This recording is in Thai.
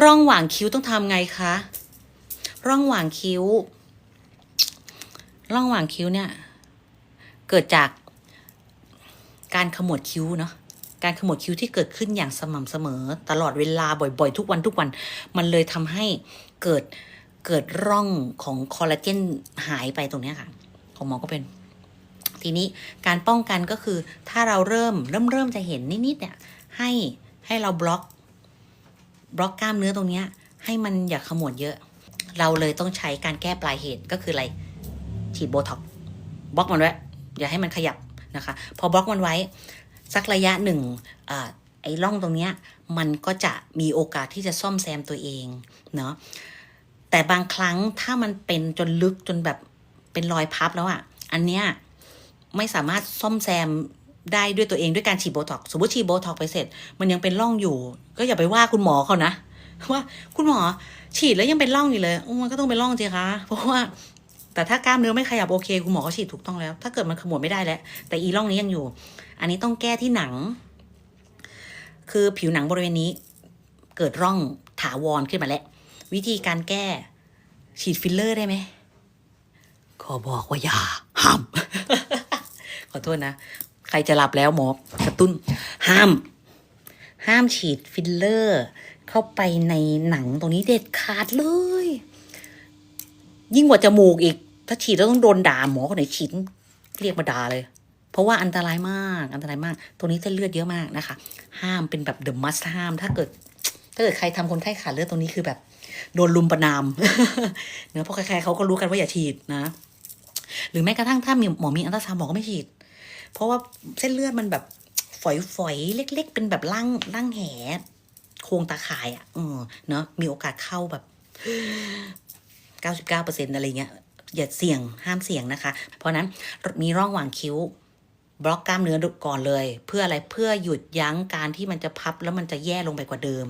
ร่องหว่างคิ้วต้องทำไงคะ ร่องหว่างคิ้ว ร่องหว่างคิ้วเนี่ย เกิดจากการขมวดคิ้วเนาะการขมวดคิ้วที่เกิดขึ้นอย่างสม่ำเสมอ ตลอดเวลาบ่อยๆ ทุกวันทุกวัน มันเลยทำให้เกิดเกิดร่องของคอลลาเจนหายไปตรงนี้ค่ะ ของหมอก็เป็น ทีนี้การป้องกันก็คือถ้าเราเริ่มเริ่มเริ่มจะเห็นนิดๆเนี่ย ให้ให้เราบล็อก บล็อกกล้ามเนื้อตรงนี้ให้มันอย่าขมวดเยอะ เราเลยต้องใช้การแก้ปลายเหตุก็คืออะไรฉีดโบท็อกบล็อกมันไว้อย่าให้มันขยับนะคะ พอบล็อกมันไว้ สักระยะหนึ่งอไอ้ร่องตรงเนี้ยมันก็จะมีโอกาสที่จะซ่อมแซมตัวเองเนาะแต่บางครั้งถ้ามันเป็นจนลึกจนแบบเป็นรอยพับแล้วอะ่ะ อันเนี้ยไม่สามารถซ่อมแซม ได้ด้วยตัวเองด้วยการฉีดโบท็อกซ์สมมติฉีดโบท็อกซ์ไปเสร็จ มันยังเป็นร่องอยู่ ก็อย่าไปว่าคุณหมอเขานะว่าคุณหมอฉีดแล้วยังเป็นร่องอยู่เลยอืมมันก็ต้องเป็นร่องสิคะเพราะว่า แต่ถ้ากล้ามเนื้อไม่ขยับโอเค คุณหมอก็ฉีดถูกต้องแล้ว ถ้าเกิดมันขมวดไม่ได้แล้ว แต่อีร่องนี้ยังอยู่ อันนี้ต้องแก้ที่หนัง คือผิวหนังบริเวณนี้ เกิดร่องถาวรขึ้นมาแล้ววิธีการแก้ ฉีดฟิลเลอร์ได้ไหมขอบอกว่าอย่าห้ามขอโทษนะ ใครจะหลับแล้วหมอกระตุ้น ห้าม ห้ามฉีดฟิลเลอร์ เข้าไปในหนังตรงนี้เด็ดขาดเลย ยิ่งกว่าจมูกอีก ถ้าฉีดแล้วต้องโดนด่าหมอคนไหนฉีดเรียกมาด่าเลย เพราะว่าอันตรายมาก อันตรายมากตรงนี้เส้นเลือดเยอะมากนะคะ ห้ามเป็นแบบ the must ห้าม ถ้าเกิด ถ้าเกิดใครทำคนไข้ขาดเลือดตรงนี้คือแบบ โดนลุมประนามเนอะเพราะใครๆเขาก็รู้กันว่าอย่าฉีดนะ หรือแม้กระทั่งถ้ามีหมอมีอันตราซาวหมอก็ไม่ฉีด เพราะว่าเส้นเลือดมันแบบฝอยๆ เล็ก ๆ เป็นแบบร่างร่างแหโครงตาข่ายอะ่ะเออเนอะมีโอกาสเข้าแบบเก้าสิบเก้าเปอร์เซ็นอะไรเงี้ยอย่าเสี่ยงห้ามเสี่ยงนะคะ เพราะฉะนั้นมีร่องหว่างคิ้ว บล็อกกล้ามเนื้อก่อนเลย เพื่ออะไรเพื่อหยุดยั้งการที่มันจะพับแล้วมันจะแย่ลงไปกว่าเดิม